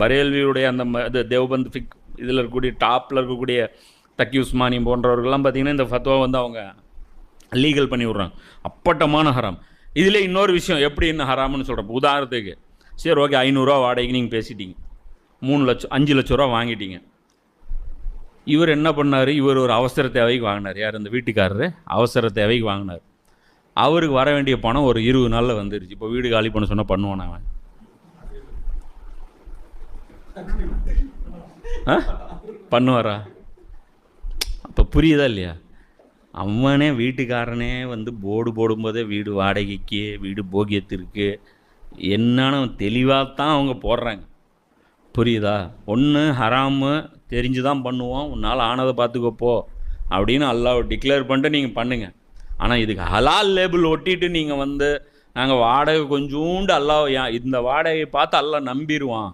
பரேல்வியுடைய அந்த ம- இது தேவபந்த் ஃபிக் இதில் இருக்கக்கூடிய டாப்பில் இருக்கக்கூடிய தக்கி உஸ்மானி போன்றவர்கள்லாம் பார்த்தீங்கன்னா இந்த ஃபத்வா வந்து அவங்க லீகல் பண்ணி விட்றாங்க. அப்பட்டமான ஹராம். இதில் இன்னொரு விஷயம் எப்படி என்ன ஹராம்னு சொல்கிறேன் உதாரணத்துக்கு சரி ஓகே ஐநூறுரூவா வாடகைக்கு நீங்கள் பேசிட்டீங்க. மூணு லட்சம் அஞ்சு லட்ச ரூபா வாங்கிட்டீங்க. இவர் என்ன பண்ணார்? இவர் ஒரு அவசர தேவைக்கு வாங்கினார். யார் இந்த வீட்டுக்காரரு? அவசர தேவைக்கு வாங்கினார். அவருக்கு வர வேண்டிய பணம் ஒரு இருபது நாளில் வந்துருச்சு. இப்போ வீடு காலி பண்ண சொன்னால் பண்ணுவான் அவன்? ஆ? பண்ணுவாரா? அப்போ புரியுதா இல்லையா? அவனே வீட்டுக்காரனே வந்து போர்டு போடும்போதே வீடு வாடகைக்கு வீடு போகியத்திற்கு என்னன்னு தெளிவாக தான் அவங்க போடுறாங்க. புரியுதா? ஒன்று ஹராமு தெரிஞ்சு தான் பண்ணுவோம் உன்னால் ஆனதை பார்த்துக்கப்போ அப்படின்னு அல்லாஹ் டிக்ளேர் பண்ணிட்டு நீங்கள் பண்ணுங்கள் ஆனால் இதுக்கு ஹலால் லேபிள் ஒட்டிட்டு நீங்கள் வந்து நாங்கள் வாடகை கொஞ்சோண்டு அல்லாஹ் இந்த வாடகையை பார்த்து அல்லாஹ் நம்பிடுவான்